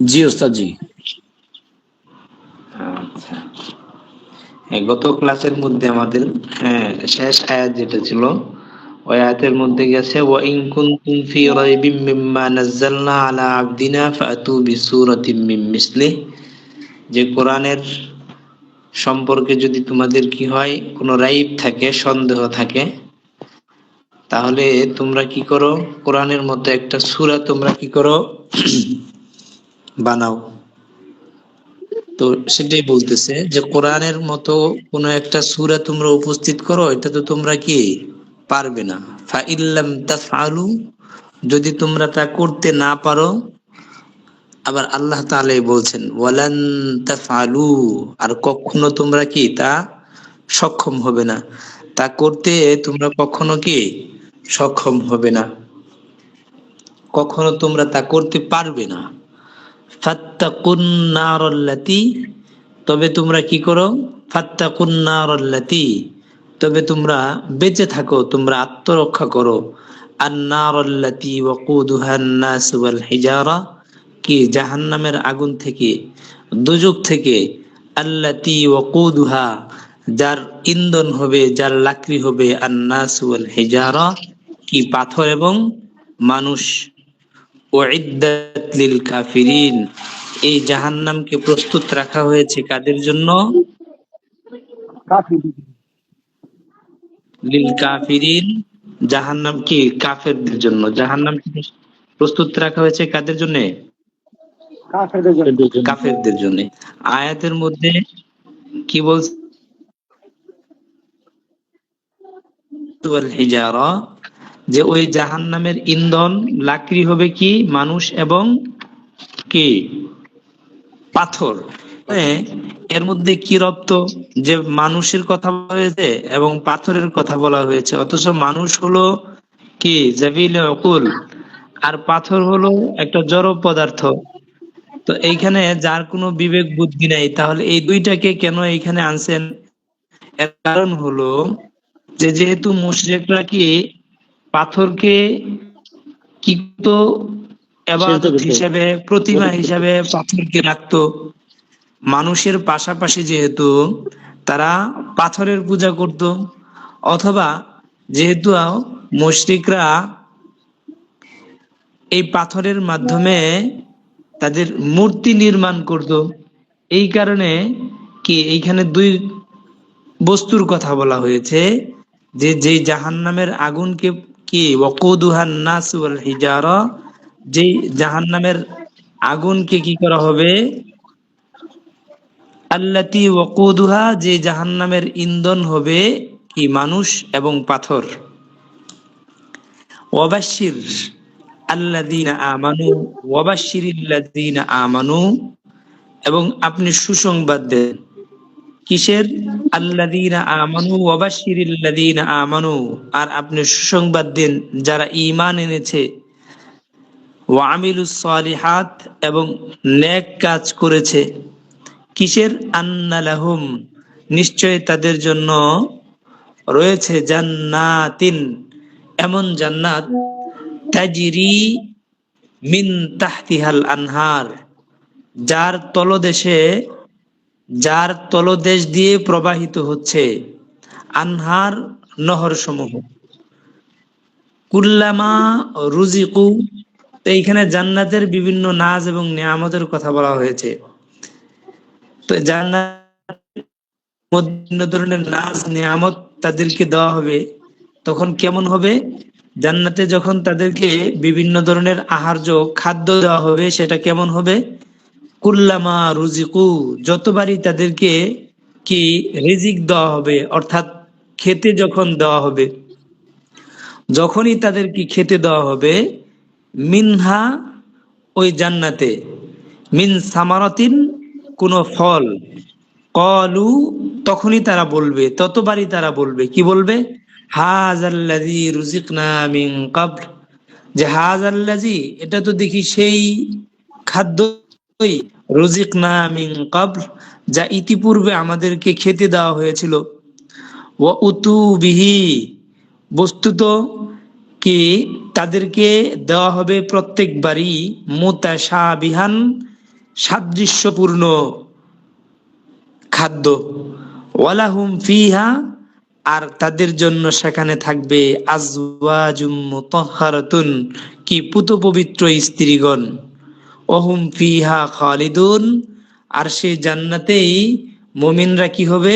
জি, ওস্তাদ, জি। আচ্ছা। গত ক্লাসের মধ্যে আমাদের হ্যাঁ শেষ আয়াত যেটা ছিল, ওই আয়াতের মধ্যে গেছে ইন কুনতুম ফি রাইবিম মিম্মা নাযালনা আলা আবদিনা ফাতু বিসূরাতিম মিসলিহি। যে কোরআনের সম্পর্কে যদি তোমাদের কি হয়, কোনো রাইব থাকে, সন্দেহ থাকে, তাহলে তোমরা কি করো? কোরআনের মতো একটা সূরা তোমরা কি করো? বানাও। তো সেটাই বলতেছে যে, কোরআনের মতো কোনো একটা সূরা তোমরা উপস্থিত করো, এটা তো তোমরা কি পারবে না। যদি তোমরা তা করতে না পারো, আবার আল্লাহ তাআলাই বলছেন, ওয়ালান তাফআলু, আর কখনো তোমরা কি তা সক্ষম হবে না। তা করতে তোমরা কখনো কি সক্ষম হবে না। কখনো তোমরা তা করতে পারবে না। ফাত্তাকুন নারাল্লাতি, তবে তোমরা কি করো? ফাত্তাকুন নারাল্লাতি, তবে তোমরা বেঁচে থাকো, তোমরা আত্মরক্ষা করো। আন্নারাল্লাতি ওয়াকুদুহান নাস ওয়াল হিজারা, কি জাহান্নামের আগুন থেকে দুজক থেকে, আল্লাতি ওয়াকুদুহা, যার ইন্ধন হবে, যার লাকড়ি হবে, আন্নাস ওয়াল হিজারা, কি পাথর এবং মানুষ লিল কাফিরিন। এই জাহান্নামকে প্রস্তুত রাখা হয়েছে কাদের জন্য? লিল কাফিরিন জাহান্নাম কি কাফেরদের জন্য? জাহান্নাম কি প্রস্তুত রাখা হয়েছে কাদের জন্য? কাফেরদের জন্য। আয়াতের মধ্যে কি বলছে? হিজারা যে ওই জাহান্নামের ইন্ধন লাকড়ি হবে কি? মানুষ এবং কি? পাথর। হ্যাঁ, এর মধ্যে কি রপ্ত? যে মানুষের কথা বলা হয়েছে এবং পাথরের কথা বলা হয়েছে। অথচ মানুষ হলো কি? জাবিল অকুল। আর পাথর হলো একটা জড় পদার্থ। তো এইখানে যার কোনো বিবেক বুদ্ধি নাই তাহলে এই দুইটাকে কেন এইখানে আনছেন? এর কারণ হলো যে যেহেতু মুশরিকরা কি পাথরকে কি এবাদত হিসাবে প্রতিমা হিসাবে পাথরকে রাখতো। মানুষের পাশাপাশি যেহেতু তারা পাথরের পূজা করত অথবা যেহেতু মুশরিকরা এই পাথরের মাধ্যমে তাদের মূর্তি নির্মাণ করত এই কারণে কি এইখানে দুই বস্তুর কথা বলা হয়েছে যে যেই জাহান্নামের আগুনকে কি? ওয়াকুদুহান নাস ওয়াল হিজারা। যেই জাহান্নামের আগুনকে কি করা হবে? আল্লাতি ওয়াকুদুহা, যে জাহান্নামের ইন্ধন হবে কি? মানুষ এবং পাথর। ওয়াবাশির আল্লাযীনা আমানু, ওয়াবাশশিরিল্লাযীনা আমানু। এবং আপনি সুসংবাদ দেন। কিসের? আর আপনি সুসংবাদ দেন যারা ঈমান এনেছে। ওয়া আমিলুস সালিহাত এবং নেক কাজ করেছে। কিসের? আন্নালাহুম নিশ্চয় তাদের জন্য রয়েছে জান্নাতিন, এমন জান্নাত। তাজিরি মিন তাহতিহাল আনহার, যার তলদেশে যার তলদেশ দিয়ে প্রবাহিত হচ্ছে আনহার নহর সমূহ কুল্লামা রুজিকু, তো এইখানে জান্নাতের বিভিন্ন নাজ এবং নিয়ামতের কথা বলা হয়েছে। তো জান্নাত ধরনের নাজ, নিয়ামত তাদেরকে দেওয়া হবে, তখন কেমন হবে? জান্নাতে যখন তাদেরকে বিভিন্ন ধরনের আহার্য খাদ্য দেওয়া হবে, সেটা কেমন হবে? কুল্লামা রুজিকু, যতবারই তাদেরকে কি রিজিক দেওয়া হবে, অর্থাৎ খেতে যখন দেওয়া হবে, যখনই তাদেরকে খেতে দেওয়া হবে, মিনহা ওই জান্নাতে, মিন সামারাতিন কোনো ফল, কলু, তখনই তারা বলবে, ততবারই তারা বলবে, কি বলবে? হাজাল্লাজি রুজিকনা মিন কাবল, যে হাজাল্লাজি এটা তো দেখি সেই খাদ্যই রুজিকনা মিন কাবল যা ইতিপূর্বে আমাদেরকে খেতে দেওয়া হয়েছিল। ও উতু বিহি, বস্তুত কি তাদেরকে দেওয়া হবে প্রত্যেকবারই সাদৃশ্যপূর্ণ খাদ্য। ওয়ালাহুম ফিহা, আর তাদের জন্য সেখানে থাকবে আজওয়াজুম মুতাহহারাতুন কি পুত পবিত্র স্ত্রীগণ। ওহুম ফিহা খালিদুন আর সেই জান্নাতেই মমিনরা কি হবে?